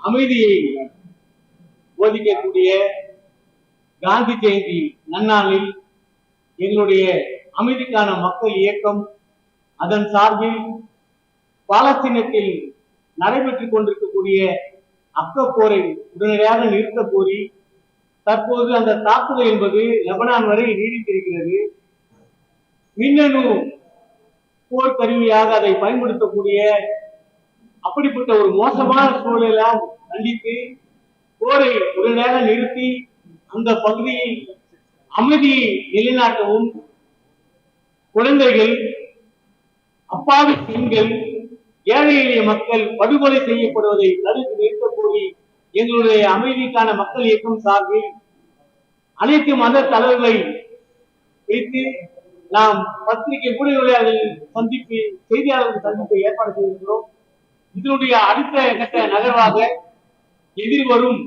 அமைதியை போதிக்கக்கூடிய காந்தி ஜெயந்தி நன்னாளில் எங்களுடைய அமைதிக்கான மக்கள் இயக்கம் அதன் சார்பில் பாலஸ்தீனத்தில் நடைபெற்றுக் கொண்டிருக்கக்கூடிய அக்கப்போரை உடனடியாக நிறுத்த கோரி தற்போது அந்த தாக்குதல் என்பது லெபனான் வரை நீடித்திருக்கிறது. மின்னணு போர் கருவியாக அதை பயன்படுத்தக்கூடிய அப்படிப்பட்ட ஒரு மோசமான சூழலாம் கண்டித்து போரை நேரம் நிறுத்தி அந்த பகுதியில் அமைதியை நிலைநாட்டவும் குழந்தைகள் அப்பாவி பெண்கள் ஏழை எளிய மக்கள் படுகொலை செய்யப்படுவதை தடுத்து நிறுத்த கோரி எங்களுடைய அமைதிக்கான மக்கள் இயக்கம் சார்பில் அனைத்து மத தலைவர்களை வைத்து நாம் பத்திரிகை ஊடகவியலாளர்கள் சந்திப்பு செய்தியாளர்கள் சந்திப்பை ஏற்பாடு செய்திருக்கிறோம். இதனுடைய அடுத்த கட்ட நகர்வாக எதிர்வரும்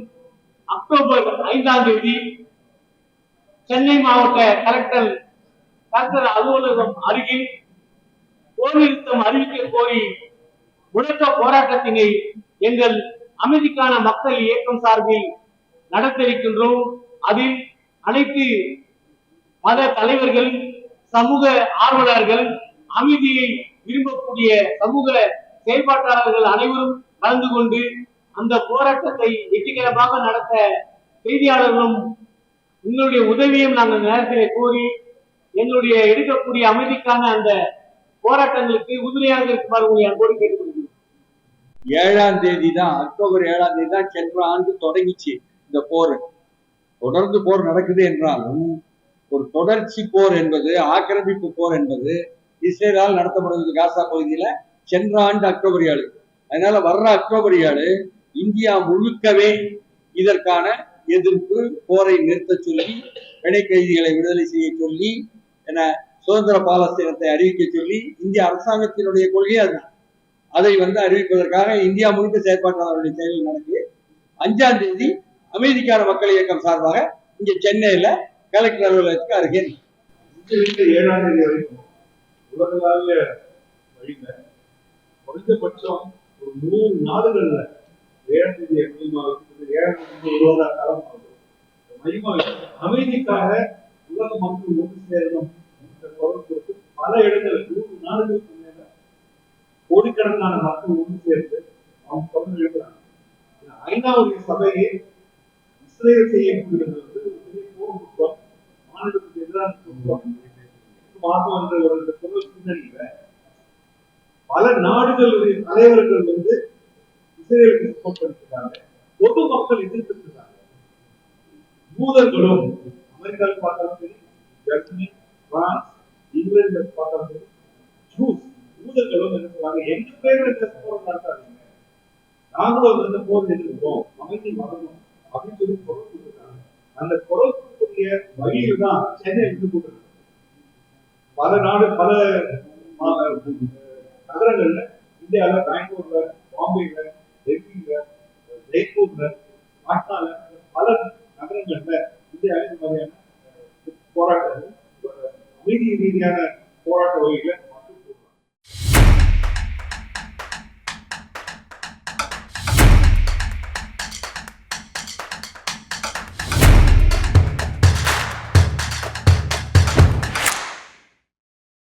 அக்டோபர் ஐந்தாம் தேதி சென்னை மாவட்ட கலெக்டர் கலெக்டர் அலுவலகம் அருகில் போர் நிறுத்தம் அறிவிக்க கோரி முழக்க போராட்டத்தினை எங்கள் அமைதிக்கான மக்கள் இயக்கம் சார்பில் நடத்த இருக்கின்றோம் அதில் அனைத்து மத தலைவர்கள் சமூக ஆர்வலர்கள் அமைதியை விரும்பக்கூடிய சமூக செயல்பாட்டாளர்கள் அனைவரும் கலந்து கொண்டு அந்த போராட்டத்தை வெற்றிகரமாக நடத்த செய்தியாளர்களும் உங்களுடைய உதவியும் நாங்கள் நேரத்திலே கோரி எங்களுடைய எடுக்கக்கூடிய அமைதிக்கான அந்த போராட்டங்களுக்கு உறுதுணையாக இருக்குமாறு உங்களை அன்போடு கேட்டுக்கொள்கிறேன். ஏழாம் தேதி தான் அக்டோபர் ஏழாம் தேதி தான் சென்ற ஆண்டு தொடங்கிச்சு இந்த போர். தொடர்ந்து போர் நடக்குது என்றாலும் ஒரு தொடர்ச்சி போர் என்பது ஆக்கிரமிப்பு போர் என்பது இஸ்ரேலால் நடத்தப்படுவது காசா பகுதியில சென்ற ஆண்டு அக்டோபர் ஏழு. அதனால வர்ற அக்டோபர் ஏழு இந்தியா முழுக்கவே இதற்கான எதிர்ப்பு போரை நிறுத்த சொல்லி பிணை கைதிகளை விடுதலை செய்ய சொல்லி என சுதந்திர பாலஸ்தீனத்தை அறிவிக்க சொல்லி இந்திய அரசாங்கத்தினுடைய கொள்கை அதுதான். அதை வந்து அறிவிப்பதற்காக இந்தியா முழுக்க செயற்பாட்டாளர்களுடைய செயல் நடக்குது. அஞ்சாம் தேதி அமைதிக்கான மக்கள் இயக்கம் சார்பாக இங்க சென்னையில கலெக்டர் அலுவலகத்துக்கு அருகே. ஏழாம் தேதி வரைக்கும் உலகளாவிய வழியில குறைந்தபட்சம் ஒரு நூறு நாடுகள்ல ஏழாம் தேதி மையமா வைக்கிறது ஏழாம் தேதி காலம் மையமா அமைதிக்காக உலக மக்கள் ஒன்று சேரணும் என்ற குரல் கொடுத்து பல இடங்கள் நூறு நாடுகளுக்கு மேல கோடிக்கணக்கான மக்கள் ஒன்று சேர்ந்து அவங்க குரல் எழுதுறாங்க ஐந்தாவது சபையை இஸ்ரேல் செய்யக்கூடியது வந்து பெரிய போர் குற்றம் மாநிலத்துக்கு எதிரான குற்றம் மாதம் என்ற ஒரு இந்த குரல் பின்னணியில பல நாடுகளுடைய தலைவர்கள் வந்து இஸ்ரேலுக்கு சப்போர்ட் பண்ணிருக்காங்க பொது மக்கள் எதிர்த்திருக்கிறாங்க. இருக்காங்க அமெரிக்காவில் பார்த்தாலும் சரி ஜெர்மனி பிரான்ஸ் இங்கிலாந்து பார்த்தாலும் சரி ஜூஸ் யூதர்களும் என்ன சொல்றாங்க எங்க பேர்ல இந்த போர் நடத்தாதீங்க நாங்களும் வந்து போர் எதிர்க்கிறோம் அமைதி வரணும் அப்படின்னு சொல்லி குரல் கொடுத்துருக்காங்க. அந்த குரல் கொடுக்கக்கூடிய வழியில் தான் சென்னை இருந்து கொண்டிருக்கு பல நாடு பல நகரங்கள்ல இந்தியாவில பெங்களூர்ல பாம்பேல டெல்லியில ஜெய்ப்பூர்ல பாட்னால பல நகரங்கள்ல இந்தியாவில் இந்த மாதிரியான போராட்டங்கள் அமைதி ரீதியான போராட்ட வகையில